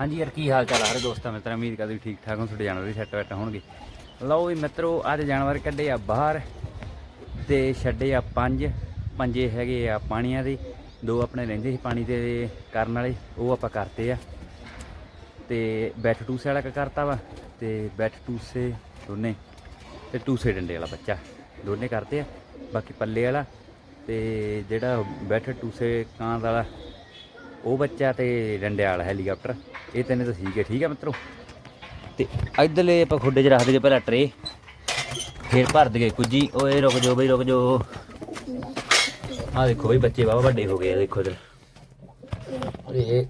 ਹਾਂਜੀ ਯਾਰ, ਕੀ ਹਾਲ ਚਾਲ ਆ ਸਾਰੇ ਦੋਸਤਾਂ ਮਿੱਤਰਾਂ? ਉਮੀਦ ਕਰਦੇ ਵੀ ਠੀਕ ਠਾਕ ਹੋ ਤੁਹਾਡੇ ਜਾਨਵਰ ਵੀ ਸੈੱਟ ਬੈਠ ਹੋਣਗੇ। ਲਓ ਵੀ ਮਿੱਤਰੋ, ਅੱਜ ਜਾਨਵਰ ਕੱਢੇ ਆ ਬਾਹਰ ਤੇ ਛੱਡੇ ਆ ਪੰਜ। ਪੰਜੇ ਹੈਗੇ ਆ ਪਾਣੀਆਂ ਦੇ, ਦੋ ਆਪਣੇ ਰਹਿੰਦੇ ਸੀ ਪਾਣੀ ਦੇ ਕਰਨ ਵਾਲੇ, ਉਹ ਆਪਾਂ ਕਰਤੇ ਆ। ਤੇ ਬੈਠ ਟੂਸੇ ਵਾਲਾ ਕਰਤਾ ਵਾ ਤੇ ਬੈਠ ਟੂਸੇ ਦੋਨੇ ਤੇ ਟੂਸੇ ਡੰਡੇ ਵਾਲਾ ਬੱਚਾ, ਦੋਨੇ ਕਰਤੇ ਆ। ਬਾਕੀ ਪੱਲੇ ਵਾਲਾ ਤੇ ਜਿਹੜਾ ਬੈਠ ਟੂਸੇ ਕਾਂ ਵਾਲਾ ਉਹ ਬੱਚਾ ਤੇ ਡੰਡੇ ਵਾਲਾ ਹੈਲੀਕਾਪਟਰ। ਇਹ ਤਿੰਨੇ ਤਾਂ ਸੀਗੇ ਠੀਕ ਹੈ ਮਿੱਤਰੋ। ਤੇ ਇਧਰਲੇ ਆਪਾਂ ਖੁੱਡੇ 'ਚ ਰੱਖ ਦਈਏ ਪਹਿਲਾਂ ਟਰੇ। ਫੇਰ ਭਰ ਦਈਏ ਕੁੱਜੀ। ਓਏ, ਰੁਕ ਜਾਓ ਬਈ, ਰੁਕ ਜਾਓ। ਆਹ ਦੇਖੋ ਬਈ, ਬੱਚੇ ਬਾਬਾ ਵੱਡੇ ਹੋ ਗਏ ਆ, ਦੇਖੋ ਇਧਰ। ਇਹ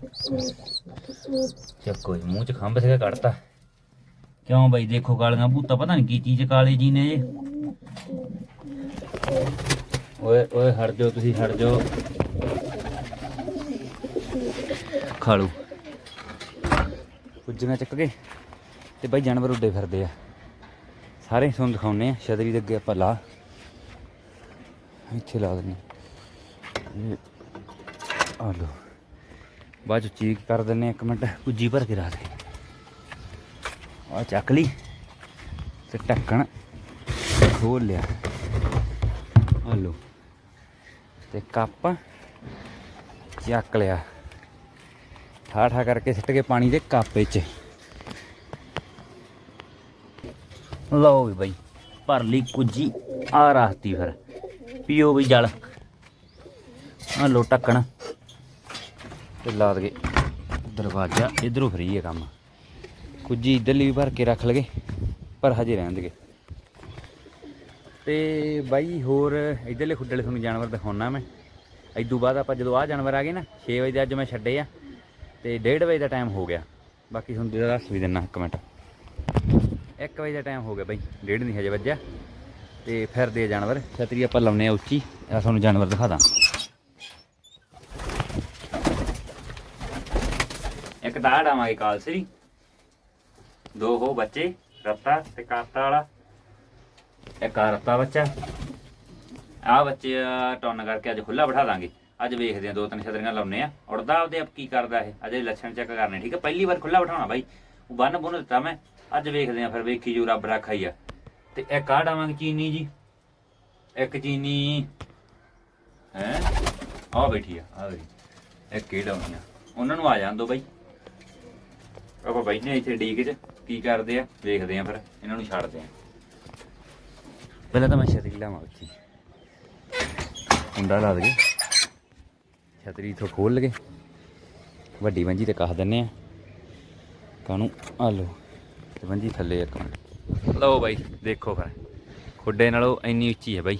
ਚੱਕੋ ਜੀ, ਮੂੰਹ 'ਚ ਖੰਭ ਸੀਗਾ ਕੱਢਤਾ। ਕਿਉਂ ਬਈ, ਦੇਖੋ ਕਾਲੀਆਂ ਭੂਤਾ ਪਤਾ ਨਹੀਂ ਕੀ ਚੀਜ਼ ਕਾਲੇ ਜੀ ਨੇ ਇਹ। ਓਏ ਓਏ, ਹਟ ਜਾਓ ਤੁਸੀਂ, ਹਟ ਜਾਓ। ਖਾ ਲਓ। ਕੁੱਜੀਆਂ ਚੱਕ ਕੇ। ਤੇ ਬਾਈ ਜਾਨਵਰ ਉੱਡੇ ਫਿਰਦੇ ਆ। ਸਾਰੇ ਤੁਹਾਨੂੰ ਦਿਖਾਉਨੇ ਆ। ਛਤਰੀ ਦੇ ਅੱਗੇ ਆਪਾਂ ਲਾ। ਇੱਥੇ ਲਾ ਦਿੰਨੇ ਇਹ ਆ ਲੋ ਬਾਅਦ ਚ ਚੀਕ ਕਰ ਦਿੰਨੇ ਆ, ਇੱਕ ਮਿੰਟ। ਕੁੱਜੀ ਭਰ ਕੇ ਰੱਖ ਦੇ। ਆ ਚੱਕ ਲਈ। ਤੇ ਢੱਕਣ ਖੋਲ ਲਿਆ। ਆ ਲੋ ਤੇ ਕੱਪ ਚੱਕ ਲਿਆ। ਠਾ ਠਾ ਕਰਕੇ ਸਿੱਟ ਕੇ ਪਾਣੀ ਦੇ ਕੱਪ ਵਿੱਚ। ਲਓ ਵੀ ਬਈ, ਭਰ ਲਈ ਕੁੱਜੀ ਆ ਰਾਹਤੀ ਫਿਰ। ਪੀਓ ਵੀ ਜਲ। ਆ ਲੋ ਟੱਕਣ ਤੇ ਲਾ ਦਗੇ ਦਰਵਾਜ਼ਾ, ਇਧਰੋਂ ਫਰੀ ਹੈ ਕੰਮ। ਕੁੱਜੀ ਇਧਰਲੀ ਵੀ ਭਰ ਕੇ ਰੱਖ ਲਗੇ, ਪਰ ਹਜੇ ਰਹਿਣ ਦੇਗੇ। ਤੇ ਬਾਈ ਹੋਰ ਇਧਰਲੇ ਖੁੱਡਲੇ ਤੁਹਾਨੂੰ ਜਾਨਵਰ ਦਿਖਾਉਣਾ ਮੈਂ। ਇਦੋਂ ਬਾਅਦ ਆਪਾਂ ਜਦੋਂ ਆ ਜਾਨਵਰ ਆ ਗਏ ਨਾ 6 ਵਜੇ ਦੇ ਅੱਜ ਮੈਂ ਛੱਡੇ ਆ। ਤੇ 1:30 ਵਜੇ ਦਾ ਟਾਈਮ ਹੋ ਗਿਆ। ਬਾਕੀ ਤੁਹਾਨੂੰ ਦੇ ਦੱਸ ਵੀ ਦਿੰਨਾ ਇੱਕ ਮਿੰਟ। 1 ਵਜੇ ਦਾ ਟਾਈਮ ਹੋ ਗਿਆ ਬਾਈ, ਡੇਢ ਨਹੀਂ ਹਜੇ ਵੱਜਿਆ। ਤੇ ਫਿਰਦੇ ਜਾਨਵਰ, ਛਤਰੀ ਆਪਾਂ ਲਾਉਨੇ ਆ ਉੱਚੀ। ਆ ਤੁਹਾਨੂੰ ਜਾਨਵਰ ਦਿਖਾ ਦਾਂ। ਇੱਕ ਤਾਂ ਆਵਾਂਗੇ ਕਾਲਸਰੀ। ਦੋ ਹੋ ਬੱਚੇ, ਰੱਤਾ ਤੇ ਕਾਤਾ ਵਾਲਾ। ਇੱਕ ਆ ਰੱਤਾ ਬੱਚਾ। ਆ ਬੱਚੇ ਟੌਨ ਕਰਕੇ ਅੱਜ ਖੁੱਲਾ ਬਿਠਾ ਦਾਂਗੇ। ਅੱਜ ਵੇਖਦੇ ਆ, ਦੋ ਤਿੰਨ ਛਤਰੀਆਂ ਲਾਉਨੇ ਆ। ਉੜਦਾ ਆਪਦੇ ਆਪ ਕੀ ਕਰਦਾ ਇਹ? ਅਜੇ ਲੱਛਣ ਚੈੱਕ ਕਰਨੇ। ਠੀਕ ਹੈ ਪਹਿਲੀ ਵਾਰ ਖੁੱਲਾ ਬਿਠਾਉਣਾ ਬਾਈ। ਉਹ ਬੰਨ ਬੁੰਨ ਦਿੱਤਾ ਮੈਂ। ਅੱਜ ਵੇਖਦੇ ਆ ਫਿਰ ਵੇਖੀ ਜੋ ਰੱਬ ਰੱਖਾ ਹੀ ਆ। ਤੇ ਇੱਕ ਆ ਡਾਵਾਂਗੇ ਚੀਨੀ ਜੀ? ਇੱਕ ਚੀਨੀ। ਹੈ? ਆ ਬੈਠੀ ਆ ਆ ਬੈਠੀ। ਇੱਕ ਕਿਹੜਾ ਆ। ਉਹਨਾਂ ਨੂੰ ਆ ਜਾਣ ਦੋ ਬਾਈ। ਆਪਾਂ ਬੈਠਨੇ ਇੱਥੇ ਡੀਕ 'ਚ। ਕੀ ਕਰਦੇ ਆ? ਵੇਖਦੇ ਆ ਫਿਰ। ਇਹਨਾਂ ਨੂੰ ਛੱਡਦੇ ਆ। ਪਹਿਲਾਂ ਤਾਂ ਮੈਂ ਛਤਰੀ ਲਾਵਾਂ ਉੱਚੀ ਕੁੰਡਾ ਲਾ ਦਈਏ। ਛਤਰੀ ਤੋਂ ਖੋਲ ਲਗੇ ਵੱਡੀ ਵੰਜੀ ਤੇ ਕਹ ਦਿੰਨੇ ਆ। ਕਾਨੂੰ ਆ ਲਓ, ਤੇ ਮੰਜੀ ਥੱਲੇ ਇੱਕ ਮਿੰਟ। ਲਓ ਬਾਈ, ਦੇਖੋ ਫਿਰ। ਖੁੱਡੇ ਨਾਲੋਂ ਇੰਨੀ ਉੱਚੀ ਹੈ ਬਾਈ।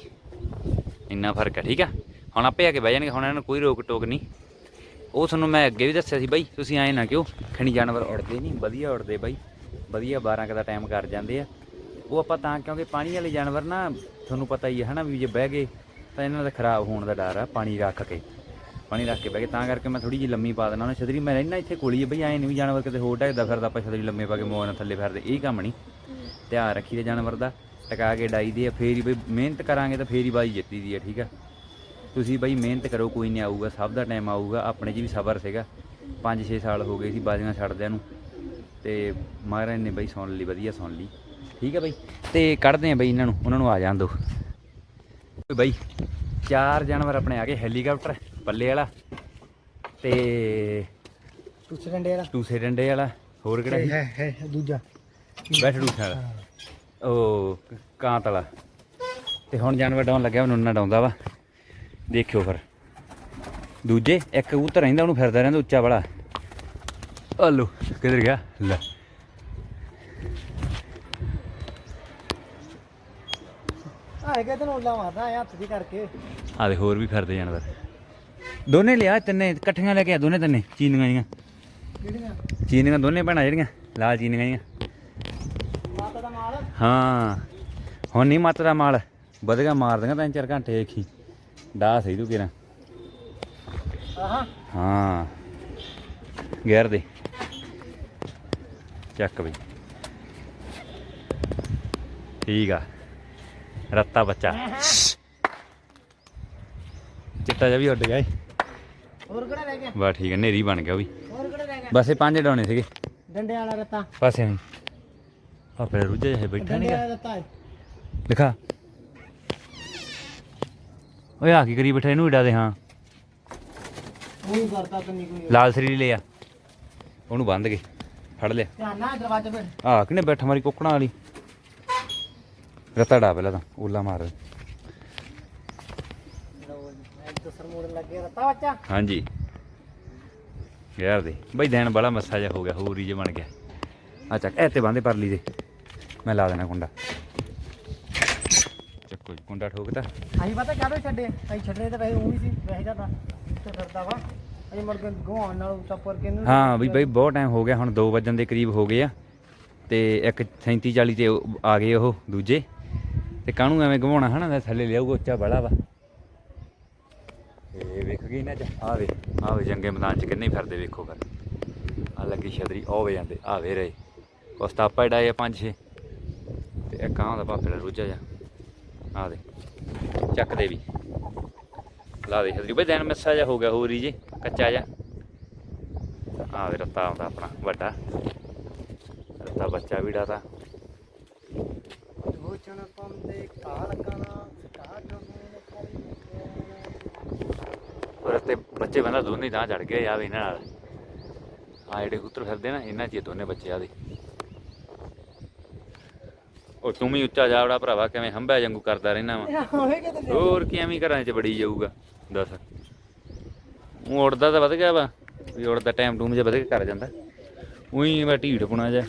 ਇੰਨਾ ਫ਼ਰਕ ਹੈ, ਠੀਕ ਆ ਹੁਣ ਆਪੇ ਆ ਕੇ ਬਹਿ ਜਾਣਗੇ, ਹੁਣ ਇਹਨਾਂ ਨੂੰ ਕੋਈ ਰੋਕ ਟੋਕ ਨਹੀਂ। ਉਹ ਤੁਹਾਨੂੰ ਮੈਂ ਅੱਗੇ ਵੀ ਦੱਸਿਆ ਸੀ ਬਾਈ, ਤੁਸੀਂ ਐਂ ਨਾ ਕਿਉਂ? ਖਣੀ ਜਾਨਵਰ ਉੜਦੇ ਨਹੀਂ, ਵਧੀਆ ਉੜਦੇ ਬਾਈ। ਵਧੀਆ 12 ਕੁ ਦਾ ਟਾਈਮ ਕਰ ਜਾਂਦੇ ਆ। ਉਹ ਆਪਾਂ ਤਾਂ ਕਿਉਂਕਿ ਪਾਣੀ ਵਾਲੇ ਜਾਨਵਰ ਨਾ, ਤੁਹਾਨੂੰ ਪਤਾ ਹੀ ਹੈ ਹਨਾ, ਵੀ ਜੇ ਬਹਿ ਗਏ ਤਾਂ ਇਹਨਾਂ ਦਾ ਖਰਾਬ ਹੋਣ ਦਾ ਡਰ ਆ, ਪਾਣੀ ਰੱਖ ਕੇ। ਪਾਣੀ ਰੱਖ ਕੇ ਬਹਿ ਗਏ ਤਾਂ ਕਰਕੇ ਮੈਂ ਥੋੜੀ ਜਿਹੀ ਲੰਮੀ ਪਾ ਦੇਣਾ ਉਹਨਾਂ। ਛਤਰੀ ਮੈਂ ਰਹਿਣਾ ਇੱਥੇ ਕੋਲੀ ਹੈ ਬਈ ਐਂ ਨਹੀਂ ਵੀ ਜਾਨਵਰ ਕਿਤੇ ਹੋਰ ਢੱਕਦਾ ਫਿਰਦਾ, ਆਪਾਂ ਛਤਰੀ ਲੰਮੇ ਪਾ ਕੇ ਮੋਹ ਥੱਲੇ ਫਿਰਦੇ, ਇਹ ਕੰਮ ਨਹੀਂ ਧਿਆਨ ਰੱਖੀ ਦੇ ਜਾਨਵਰ ਦਾ, ਟਕਾ ਕੇ ਡਾਈ ਦੇ ਆ, ਫੇਰ ਹੀ ਬਈ ਮਿਹਨਤ ਕਰਾਂਗੇ ਤਾਂ ਫੇਰ ਹੀ ਬਾਈ ਜਿੱਤੀ ਦੀ ਹੈ ਠੀਕ ਆ? ਤੁਸੀਂ ਬਈ ਮਿਹਨਤ ਕਰੋ, ਕੋਈ ਨਹੀਂ ਆਊਗਾ, ਸਭ ਦਾ ਟਾਈਮ ਆਊਗਾ, ਆਪਣੇ 'ਚ ਵੀ ਸਬਰ ਸੀਗਾ। 5-6 ਸਾਲ ਹੋ ਗਏ ਸੀ ਬਾਜ਼ੀਆਂ ਛੱਡਦਿਆਂ ਨੂੰ, ਤੇ ਮਹਾਰਾਜ ਨੇ ਬਈ ਸੁਣ ਲਈ, ਵਧੀਆ ਸੁਣ ਲਈ, ਠੀਕ ਹੈ ਬਈ? ਤੇ ਕੱਢਦੇ ਆ ਬਈ ਇਹਨਾਂ ਨੂੰ, ਉਹਨਾਂ ਨੂੰ ਆ ਜਾਣ ਦਿਓ। ਬਈ, ਚਾਰ ਜਾਨਵਰ ਆਪਣੇ ਆ ਗਏ, ਹੈਲੀਕਾਪਟਰ। ਪੱਲੇ ਵਾਲਾ ਤੇ ਟੁੱਚ ਡੰਡੇ ਵਾਲਾ। ਟੂਸੇ ਡੰਡੇ ਵਾਲਾ ਹੋਰ ਕਿਹੜਾ ਸੀ? ਹੈ ਹੈ ਦੂਜਾ। ਬੈਠ ਟੂਸੇ ਵਾਲਾ। ਉਹ ਕ- ਕਾਂਤ ਵਾਲਾ। ਤੇ ਹੁਣ ਜਾਨਵਰ ਡਾਉਣ ਲੱਗਿਆ ਉਹਨੂੰ ਨਾ ਡਾਉਂਦਾ ਵਾ। ਦੇਖਿਓ ਫਿਰ। ਦੂਜੇ ਇੱਕ ਕਬੂਤਰ ਰਹਿੰਦਾ ਉਹਨੂੰ ਫਿਰਦਾ ਰਹਿੰਦਾ ਉੱਚਾ ਵਾਲਾ। ਹਲੋ ਕਿੱਧਰ ਗਿਆ? ਲੈ। ਆ ਹੈਗਾ ਤੈਨੂੰ ਉੱਲਾ ਮਾਰਦਾ ਆ ਹੱਥ ਦੀ ਕਰਕੇ। ਆ ਦੇ ਹੋਰ ਵੀ ਫਿਰਦੇ ਜਾਨਵਰ। ਦੋਨੇ ਲਿਆ ਤਿੰਨੇ ਇਕੱਠੀਆਂ ਲੈ ਕੇ ਆ ਦੋਨੇ ਤਿੰਨੇ ਚੀਨੀਆਂ ਜੀਆਂ। ਕਿਹੜੀਆਂ ਚੀਨੀਆਂ ਦੋਨੇ ਭੈਣਾਂ ਜਿਹੜੀਆਂ ਲਾਲ ਚੀਨੀਆਂ ਜੀਆਂ। ਮਾਤਾ ਦਾ ਮਾਲ? ਹਾਂ ਹੁਣ ਨਹੀਂ ਮੱਤ ਦਾ ਮਾਲ ਵਧਗਾ ਮਾਰ ਦਿੰਗਾ ਤਿੰਨ ਚਾਰ ਘੰਟੇ ਦੇਖੀ ਡਾਹ ਸਹੀ ਤੂੰ ਕਿਰਾਂ ਆਹਾਂ। ਹਾਂ ਗੈਰ ਦੇ। ਚੱਕ ਬਈ। ਠੀਕ ਆ। ਰੱਤਾ ਬੱਚਾ। ਚਿੱਟਾ ਜਿਹਾ ਵੀ ਉੱਡ ਗਿਆ ਏ। ਹੋਰ ਕਿਹੜਾ ਰਹਿ ਗਿਆ? ਬਾ ਠੀਕ ਹੈ ਨੇਰੀ ਬਣ ਗਿਆ ਉਹ ਵੀ। ਹੋਰ ਕਿਹੜਾ ਰਹਿ ਬਸ ਇਹ ਪੰਜ ਡਾਉਣੇ ਸੀਗੇ। ਡੰਡੇ ਵਾਲਾ ਰੱਤਾ। ਪਾਸੇ ਨਹੀਂ ਆਪੇ ਰੁੱਝਾ ਜਿਹਾ ਬੈਠਾ ਡੰਡੇ ਨਹੀਂ ਰੱਤਾ ਹੈ ਦਿਖਾ। ਓਏ ਆ ਕੀ ਕਰੀ ਬੈਠਾ ਇਹਨੂੰ ਇਡਾ ਦੇ ਹਾਂ। ਉਹ ਹੀ ਕਰਦਾ ਕੰਨੀ ਕੋਈ। ਲਾਲ ਸਰੀ ਲਿਆ। ਉਹਨੂੰ ਬੰਦ ਕੇ ਫੜ ਲਿਆ। ਧਿਆਨ ਨਾਲ ਦਰਵਾਜ਼ੇ ਤੇ ਆ ਕਿਨੇ ਬੈਠਾ ਮਾਰੀ ਕੋਕਣਾ ਵਾਲੀ। ਰਤਾ ਡਾ ਪਹਿਲਾਂ ਤਾਂ ਓਲਾ ਮਾਰ। ਜੀ ਲੱਗੇ ਰੱਤਾ ਬੱਚਾ। ਹਾਂਜੀ। ਯਾਰ ਦੇ ਬਈ ਦੇਣ ਬੜਾ ਮੱਸਾ ਜਿਹਾ ਹੋ ਗਿਆ ਹੋਰ ਹੀ ਜੇ ਬਣ ਗਿਆ। ਆ ਚੱਕ ਐ ਤੇ ਬੰਦੇ ਪਰ ਲਈ ਦੇ। ਮੈਂ ਲਾ ਦੇਣਾ ਕੁੰਡਾ। ਚੱਕੋ ਜੀ, ਕੁੰਡਾ ਠੋਕਦਾ ਅਸੀਂ ਪਤਾ ਕਾਹਦੋਂ ਛੱਡੇ? ਅਸੀਂ ਛੱਡਣੇ ਤਾਂ ਵੈਸੇ ਉਹ ਸੀ ਵੈਸੇ ਜਾਂਦਾ ਤੇ ਕਰਦਾ ਵਾ। ਅਸੀਂ ਮੁੜ ਕੇ ਗਵਾਉਣ ਨਾਲ ਚੱਪਰ ਕੇ ਇਹਨੂੰ ਹਾਂ ਵੀ ਬਈ ਬਹੁਤ ਟਾਈਮ ਹੋ ਗਿਆ ਹੁਣ 2 ਵਜਣ ਦੇ ਕਰੀਬ ਹੋ ਗਏ ਆ। ਤੇ ਇੱਕ 37 40 ਤੇ ਉਹ ਆ ਗਏ ਉਹ ਦੂਜੇ। ਤੇ ਕਾਹਨੂੰ ਐਵੇਂ ਘਵਾਉਣਾ ਹਨਾ ਥੱਲੇ ਲਿਆਊਗਾ ਉੱਚਾ ਬੜਾ ਵਾ। ਵੇਖ ਗਈ ਨਾ ਆ ਵੇ ਆ ਵੇ ਜੰਗੇ ਮੈਦਾਨ ਚ ਕਿੰਨੇ ਫਿਰਦੇ ਵੇਖੋ ਫਿਰ ਆ ਲੱਗੀ ਛਤਰੀ, ਉਹ ਵੇ ਜਾਂਦੇ ਆ ਵੇ ਰਹੇ। ਉਸ ਡਾਏ ਪੰਜ ਛੇ। ਤੇ ਇੱਕ ਕਾਂ ਦਾ ਭਾਪੇ ਦਾ ਰੋਜਾ ਜਾ ਆ ਦੇ ਚੱਕ ਦੇ ਵੀ। ਲਾ ਦੇ ਛਤਰੀ, ਬਈ ਦਿਨ ਮਿੱਸਾ ਜਾ ਹੋ ਗਿਆ ਹੋਰ ਹੀ ਜੀ, ਕੱਚਾ ਜਾ ਆ ਦੇ ਰੱਤਾ ਆਉਂਦਾ ਆਪਣਾ, ਵੱਡਾ। ਰੱਤਾ ਬੱਚਾ ਵੀ ਡਾਤਾ। ਸੋਚਣ ਪੰਦੇ ਕਾ ਲੱਗਣਾ ਕਾ ਤੇ ਬੱਚੇ ਬੰਦਾ ਦੋਨੇ ਤਾਂ ਚੜ ਗਏ ਆ ਵੀ ਇਹਨਾਂ ਨਾਲ। ਆ ਜਿਹੜੇ ਕਬੂਤਰ ਫਿਰਦੇ ਨਾ ਇਹਨਾਂ 'ਚ ਹੀ ਦੋਨੇ ਬੱਚੇ ਆ ਦੇ। ਉਹ ਤੂੰ ਵੀ ਉੱਚਾ ਜਾਵੜਾ ਭਰਾਵਾ ਕਿਵੇਂ ਹੰਬਿਆ ਵਾਂਗੂ ਕਰਦਾ ਰਹਿਣਾ ਵਾ। ਹੋਰ ਕੀ ਐਵੇਂ ਘਰਾਂ 'ਚ ਬੜੀ ਜਾਊਗਾ ਦੱਸ। ਉਹ ਉੜਦਾ ਤਾਂ ਵਧ ਗਿਆ ਵਾ ਵੀ ਉੜਦਾ ਟਾਈਮ ਟੂਮ ਜਿਹਾ ਵਧ ਕੇ ਕਰ ਜਾਂਦਾ। ਉਹੀ ਮੈਂ ਢੀਠ ਪੁਣਾ ਜਾ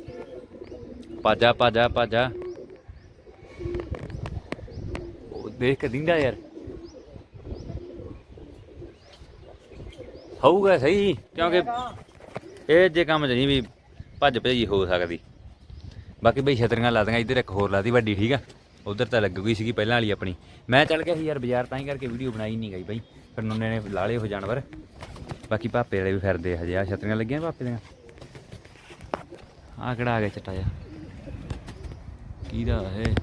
ਪਾਜਾ ਪਾਜਾ ਪਾਜਾ ਉਹ ਦੇਖ ਕੇ ਦਿੰਦਾ ਯਾਰ। ਹੋਊਗਾ ਸਹੀ। ਕਿਉਂਕਿ ਇਹ ਜੇ ਕੰਮ ਨਹੀਂ ਵੀ ਭੱਜ ਭਜਾਈ ਹੋ ਸਕਦੀ। ਬਾਕੀ ਬਈ ਛਤਰੀਆਂ ਲਾ ਦਾਂਗਾ ਇੱਧਰ ਇੱਕ ਹੋਰ ਲਾਤੀ ਵੱਡੀ ਠੀਕ ਆ? ਉਧਰ ਤਾਂ ਲੱਗ ਗਈ ਸੀਗੀ ਪਹਿਲਾਂ ਵਾਲੀ ਆਪਣੀ। ਮੈਂ ਚੱਲ ਗਿਆ ਸੀ ਯਾਰ ਬਾਜ਼ਾਰ ਤਾਂ ਹੀ ਕਰਕੇ ਵੀਡੀਓ ਬਣਾਈ ਨਹੀਂ ਗਈ ਬਈ। ਫਿਰ ਨੁੰਨੇ ਨੇ ਲਾ ਲਏ ਉਹ ਜਾਨਵਰ। ਬਾਕੀ ਪਾਪੇ ਵਾਲੇ ਵੀ ਫਿਰਦੇ ਹਜੇ। ਆ ਛਤਰੀਆਂ ਲੱਗੀਆਂ ਪਾਪੇ ਦੀਆਂ। ਆ ਕਿਹੜਾ ਆ ਗਿਆ ਚਟਾ ਜਾ ਕਿਹਦਾ ਇਹ?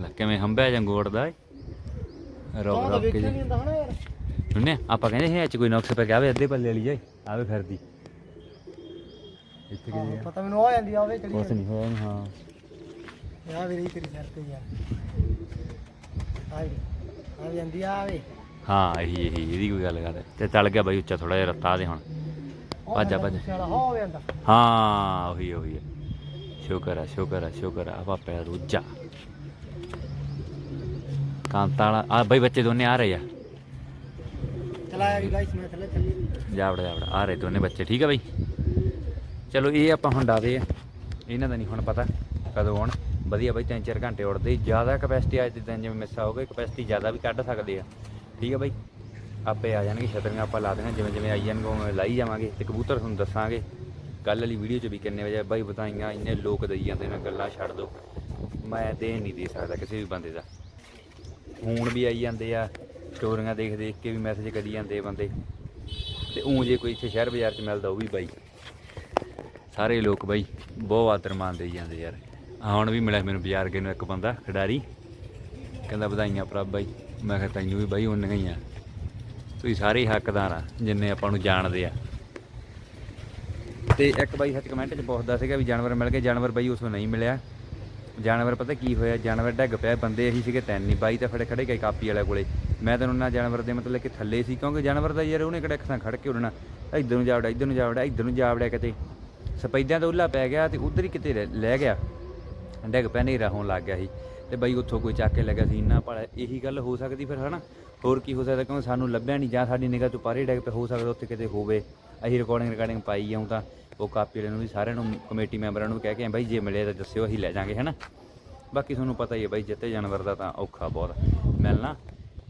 ਲੈ ਕਿਵੇਂ ਹੰਬਿਆ ਜਾਂ ਗੋੜਦਾ ਏ ਰੋਕ ਰੋਕ ਕੇ ਨਹੀਂ ਹੁੰਦਾ ਹਨਾ ਯਾਰ। ਨੁੰਨੇ ਆਪਾਂ ਕਹਿੰਦੇ ਸੀ ਇਹ ਚ ਕੋਈ ਨੁਕਸ ਪੈ ਗਿਆ ਆਵੇ ਅੱਧੇ ਪੱਲੇ ਵਾਲੀ ਜਾਏ ਆਵੇ ਫਿਰਦੀ ਇੱਥੇ ਕਿਹਦੀ ਆ? ਪਤਾ ਮੈਨੂੰ ਆ ਜਾਂਦੀ ਆਵੇ ਚੜੀ ਕੁਛ ਨਹੀਂ ਹੋਇਆ ਹਾਂ। ਆ ਵੀ ਤੇਰੀ ਸਰ ਤੇ ਯਾਰ ਆ। ਵੀ ਆ ਜਾਂਦੀ ਆ ਵੇ। ਹਾਂ ਇਹੀ ਇਹੀ ਇਹਦੀ ਕੋਈ ਗੱਲ ਕਰ। ਤੇ ਚੱਲ ਗਿਆ ਬਾਈ ਉੱਚਾ ਥੋੜਾ ਜਿਹਾ ਰੱਤਾ ਦੇ ਹੁਣ। ਭੱਜ ਆ, ਭੱਜ। ਹੋ ਜਾਂਦਾ। ਹਾਂ ਉਹੀ ਉਹੀ ਹੈ ਸ਼ੁਕਰ ਹੈ ਸ਼ੁਕਰ ਹੈ ਸ਼ੁਕਰ ਹੈ ਪਾਪਾ ਰੋਜਾ ਕਾਂਤਾ ਵਾਲਾ ਆ ਬਾਈ ਬੱਚੇ ਦੋਨੇ ਆ ਰਹੇ ਆ। ਚਲਾਇਆ ਵੀ ਗਾਇਸ ਮੈਂ ਥੱਲੇ ਚੱਲੀ ਜਾਵੜਾ ਜਾਵੜਾ ਆ ਰਹੇ ਦੋਨੇ ਬੱਚੇ, ਠੀਕ ਆ ਬਾਈ? ਚਲੋ, ਇਹ ਆਪਾਂ ਹੁਣ ਡਾਦੇ ਆ। ਇਹਨਾਂ ਦਾ ਨਹੀਂ ਹੁਣ ਪਤਾ ਕਦੋਂ ਆਉਣ। ਵਧੀਆ ਬਾਈ 3-4 ਘੰਟੇ ਉੜਦੇ। ਜ਼ਿਆਦਾ ਕਪੈਸਿਟੀ ਅੱਜ ਦੇ ਦਿਨ ਜਿਵੇਂ ਮਿਸ ਹੋ ਗਈ ਕਪੈਸਿਟੀ ਜ਼ਿਆਦਾ ਵੀ ਕੱਢ ਸਕਦੇ ਆ। ਠੀਕ ਹੈ ਬਾਈ? ਆਪੇ ਆ ਜਾਣਗੇ, ਛਤਰੀਆਂ ਆਪਾਂ ਲਾ ਦੇਣਾ। ਜਿਵੇਂ ਜਿਵੇਂ ਆਈ ਜਾਣਗੇ, ਉਵੇਂ ਲਾਈ ਜਾਵਾਂਗੇ। ਤੇ ਕਬੂਤਰ ਤੁਹਾਨੂੰ ਦੱਸਾਂਗੇ। ਕੱਲ ਵਾਲੀ ਵੀਡੀਓ 'ਚ ਵੀ ਕਿੰਨੇ ਵਜੇ ਬਾਈ ਬਤਾਈਆਂ ਇੰਨੇ ਲੋਕ ਦਈ ਜਾਂਦੇ ਨੇ, ਗੱਲਾਂ ਛੱਡ ਦੋ। ਮੈਂ ਦੇ ਨਹੀਂ ਦੇ ਸਕਦਾ ਕਿਸੇ ਵੀ ਬੰਦੇ ਦਾ। ਫੋਨ ਵੀ ਆਈ ਜਾਂਦੇ ਆ। ਸਟੋਰੀਆਂ ਦੇਖ ਦੇਖ ਕੇ ਵੀ ਮੈਸੇਜ ਕਰੀ ਜਾਂਦੇ ਬੰਦੇ। ਤੇ ਉਂ ਜੇ ਕੋਈ ਇੱਥੇ ਸ਼ਹਿਰ ਬਾਜ਼ਾਰ 'ਚ ਮਿਲਦਾ ਉਹ ਵੀ ਬਾਈ। ਸਾਰੇ ਲੋਕ ਬਾਈ ਬਹੁਤ ਆਦਰ ਮਾਨ ਦੇਈ ਜਾਂਦੇ ਯਾਰ। ਆਹ ਹੁਣ ਵੀ ਮਿਲਿਆ ਮੈਨੂੰ ਬਾਜ਼ਾਰ ਗਏ ਨੂੰ ਇੱਕ ਬੰਦਾ, ਖਿਡਾਰੀ। ਕਹਿੰਦਾ ਵਧਾਈਆਂ ਪ੍ਰਭ ਬਾਈ। ਮੈਂ ਕਿਹਾ ਤੈਨੂੰ ਵੀ ਬਾਈ ਉਨੀਆਂ ਹੀ ਆ। ਤੁਸੀਂ ਸਾਰੇ ਹੱਕਦਾਰ ਆ, ਜਿੰਨੇ ਆਪਾਂ ਨੂੰ ਜਾਣਦੇ ਆ। ਤੇ ਇੱਕ ਬਾਈ ਸੱਚ ਕਮੈਂਟ 'ਚ ਪੁੱਛਦਾ ਸੀਗਾ ਵੀ ਜਾਨਵਰ ਮਿਲ ਗਏ, ਜਾਨਵਰ ਬਾਈ ਉਸ ਨੂੰ ਨਹੀਂ ਮਿਲਿਆ। ਜਾਨਵਰ ਪਤਾ ਕੀ ਹੋਇਆ? ਜਾਨਵਰ ਡੱਗ ਪਿਆ, ਬੰਦੇ ਇਹੀ ਸੀਗੇ ਤਿੰਨ ਨਹੀਂ ਬਾਈ ਤਾਂ ਫੜੇ ਖੜੇ ਗਏ ਕਾਪੀ ਵਾਲੇ ਕੋਲੇ। ਮੈਂ ਤਾਂ ਉਹਨਾਂ ਜਾਨਵਰ ਦੇ ਮਤਲਬ ਕਿ ਥੱਲੇ ਸੀ, ਕਿਉਂਕਿ ਜਾਨਵਰ ਦਾ ਯਾਰ ਉਹਨੇ ਕਿਹੜਾ ਇੱਕ ਥਾਂ ਖੜ ਕੇ ਉੱਡਣਾ। ਇੱਧਰ ਨੂੰ ਜਾਵੜਾ ਇੱਧਰ ਨੂੰ ਜਾਵੜਾ ਇੱਧਰ ਨੂੰ ਜਾਵੜਾ ਕਿਤੇ। ਸਪੈਦਿਆਂ ਦਾ ਉੱਲਾ ਪੈ ਗਿਆ ਤੇ ਉਧਰ ਹੀ ਕਿਤੇ ਰਹਿ- ਲੈ ਗਿਆ। ਡਿੱਗ ਪਿਆ, ਹਨੇਰਾ ਹੋਣ ਲੱਗ ਗਿਆ ਸੀ। ਤੇ ਬਈ ਉੱਥੋਂ ਕੋਈ ਚੱਕ ਕੇ ਲੱਗਾ ਸੀ, ਇੰਨਾ ਭਲਾ ਇਹੀ ਗੱਲ ਹੋ ਸਕਦੀ ਫਿਰ, ਹਨਾ? ਹੋਰ ਕੀ ਹੋ ਸਕਦਾ, ਕਿਉਂਕਿ ਸਾਨੂੰ ਲੱਭਿਆ ਨਹੀਂ ਜਾਂ ਸਾਡੀ ਨਿਗਾਹ ਤੋਂ ਪਾਰੇ ਡਿੱਗ ਪਿਆ, ਹੋ ਸਕਦਾ ਉੱਥੇ ਕਿਤੇ ਹੋਵੇ। ਅਸੀਂ ਰਿਕਾਰਡਿੰਗ ਰਿਕਾਰਡਿੰਗ ਪਾਈ ਜਾਉਂ ਤਾਂ ਉਹ ਕਾਪੀ ਵਾਲੇ ਨੂੰ ਵੀ, ਸਾਰਿਆਂ ਨੂੰ ਕਮੇਟੀ ਮੈਂਬਰਾਂ ਨੂੰ ਕਹਿ ਕੇ ਬਾਈ ਜੇ ਮਿਲੇ ਤਾਂ ਦੱਸਿਓ, ਅਸੀਂ ਲੈ ਜਾਾਂਗੇ, ਹਨਾ? ਬਾਕੀ ਤੁਹਾਨੂੰ ਪਤਾ ਹੀ ਹੈ ਬਾਈ, ਜਿੱਤੇ ਜਾਨਵਰ ਦਾ ਤਾਂ ਔਖਾ ਬਹੁਤ। ਮਿਲਣਾ।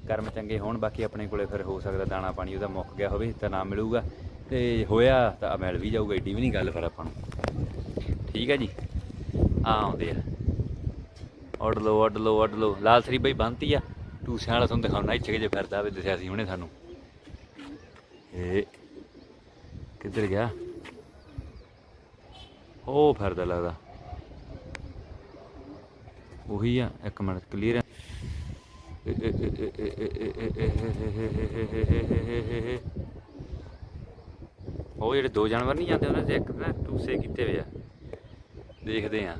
ਕਰਮ ਚੰਗੇ ਹੋਣ, ਬਾਕੀ ਆਪਣੇ ਕੋਲੇ ਫਿਰ ਹੋ ਸਕਦਾ ਦਾਣਾ ਪਾਣੀ, ਉਹਦਾ ਮੁੱਕ ਗਿਆ ਹੋਵੇ, ਤਾਂ ਨਾ ਮਿਲੂਗਾ। ਤੇ ਹੋਇਆ ਤਾਂ ਮਿਲ ਵੀ ਜਾਊਗਾ, ਏਡੀ ਵੀ ਨਹੀਂ ਗੱਲ ਫਿਰ ਆਪਾਂ ਨੂੰ। ਠੀਕ ਹੈ ਜੀ? ਆ ਆਉਂਦੇ ਆ। ਉੱਡ ਲੋ ਉੱਡ ਲੋ ਉੱਡ ਲੋ ਲਾਲ ਸਰੀ ਬਈ ਬੰਨਤੀ ਆ। ਟੂਸਿਆਂ ਵਾਲਾ ਤੁਹਾਨੂੰ ਦਿਖਾਉਣਾ, ਇੱਥੇ ਜੇ ਫਿਰਦਾ ਹੋਵੇ, ਦੱਸਿਆ ਸੀ ਉਹਨੇ ਸਾਨੂੰ। ਇਹ ਕਿੱਧਰ ਗਿਆ? ਉਹ ਫਿਰਦਾ ਲੱਗਦਾ। ਉਹੀ ਆ, ਇੱਕ ਮਿੰਟ ਕਲੀਅਰ ਉਹ ਜਿਹੜੇ ਦੋ ਜਾਨਵਰ ਨਹੀਂ ਜਾਂਦੇ, ਉਹਨਾਂ ਦੇ ਇੱਕ ਨਾ ਟੂਸੇ ਕੀਤੇ ਹੋਏ ਆ। ਦੇਖਦੇ ਆ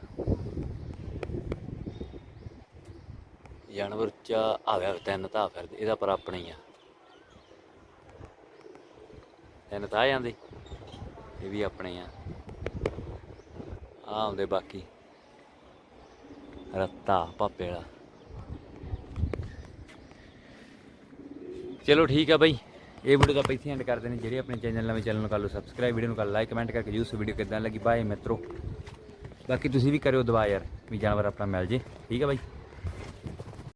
ਜਾਨਵਰ ਚ ਆ ਤਿੰਨ ਤਾਂ ਫਿਰਦੇ, ਇਹਦਾ ਪਰ ਆਪਣੇ ਹੀ ਆ। ਤਿੰਨ ਤਾਂ ਆ ਜਾਂਦੇ, ਇਹ ਵੀ ਆਪਣੇ ਆ। ਆ ਹੁੰਦੇ ਬਾਕੀ। ਰੱਤਾ, ਭਾਪੇ ਵਾਲਾ। ਚਲੋ ਠੀਕ ਆ ਬਾਈ। ਇਹ ਵੀਡੀਓ ਦਾ ਆਪਾਂ ਇੱਥੇ ਐਂਡ ਕਰਦੇ ਨੇ। ਜਿਹੜੇ ਆਪਣੇ ਚੈਨਲ ਨਵੇਂ ਚੈਨਲ ਨੂੰ ਕਰ ਲਓ ਸਬਸਕ੍ਰਾਈਬ ਵੀਡੀਓ ਨੂੰ ਕਰ ਲਾਈਕ ਕਮੈਂਟ ਕਰਕੇ ਜੂਸ ਵੀਡੀਓ ਕਿੱਦਾਂ ਲੱਗੀ। ਬਾਏ ਮਿੱਤਰੋ। ਬਾਕੀ ਤੁਸੀਂ ਵੀ ਕਰਿਓ ਦੁਆ ਯਾਰ ਵੀ ਜਾਨਵਰ ਆਪਣਾ ਮਿਲ ਜੇ। ਠੀਕ ਆ ਬਾਈ।